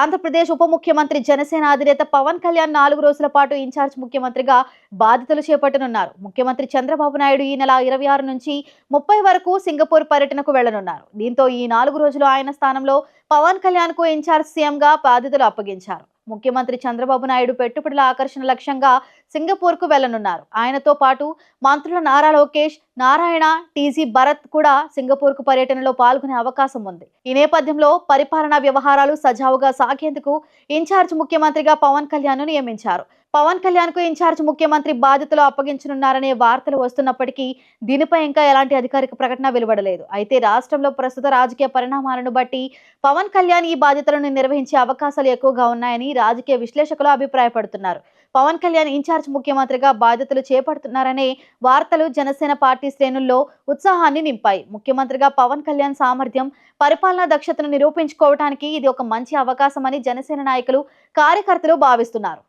ఆంధ్రప్రదేశ్ ఉప ముఖ్యమంత్రి జనసేన అధినేత పవన్ కళ్యాణ్ నాలుగు రోజుల పాటు ఇన్ఛార్జ్ ముఖ్యమంత్రిగా బాధ్యతలు చేపట్టనున్నారు. ముఖ్యమంత్రి చంద్రబాబు నాయుడు ఈ నెల ఇరవై ఆరు నుంచి ముప్పై వరకు సింగపూర్ పర్యటనకు వెళ్ళనున్నారు. దీంతో ఈ నాలుగు రోజులు ఆయన స్థానంలో పవన్ కళ్యాణ్కు ఇన్ఛార్జ్ సీఎంగా బాధ్యతలు అప్పగించారు. ముఖ్యమంత్రి చంద్రబాబు నాయుడు పెట్టుబడుల ఆకర్షణ లక్ష్యంగా సింగపూర్కు వెళ్ళనున్నారు. ఆయనతో పాటు మంత్రుల నారా లోకేష్ నారాయణ టీజీ భరత్ కూడా సింగపూర్కు పర్యటనలో పాల్గొనే అవకాశం ఉంది. ఈ నేపథ్యంలో పరిపాలనా వ్యవహారాలు సజావుగా సాగేందుకు ఇన్ఛార్జ్ ముఖ్యమంత్రిగా పవన్ కళ్యాణ్ నియమించారు. పవన్ కళ్యాణ్కు ఇన్ఛార్జ్ ముఖ్యమంత్రి బాధ్యతలు అప్పగించనున్నారనే వార్తలు వస్తున్నప్పటికీ దీనిపై ఇంకా ఎలాంటి అధికారిక ప్రకటన వెలువడలేదు. అయితే రాష్ట్రంలో ప్రస్తుత రాజకీయ పరిణామాలను బట్టి పవన్ కళ్యాణ్ ఈ బాధ్యతలను నిర్వహించే అవకాశాలు ఎక్కువగా ఉన్నాయని రాజకీయ విశ్లేషకులు అభిప్రాయపడుతున్నారు. పవన్ కళ్యాణ్ ఇన్ఛార్జ్ ముఖ్యమంత్రిగా బాధ్యతలు చేపడుతున్నారనే వార్తలు జనసేన పార్టీ శ్రేణుల్లో ఉత్సాహాన్ని నింపాయి. ముఖ్యమంత్రిగా పవన్ కళ్యాణ్ సామర్థ్యం పరిపాలనా దక్షతను నిరూపించుకోవడానికి ఇది ఒక మంచి అవకాశమని జనసేన నాయకులు కార్యకర్తలు భావిస్తున్నారు.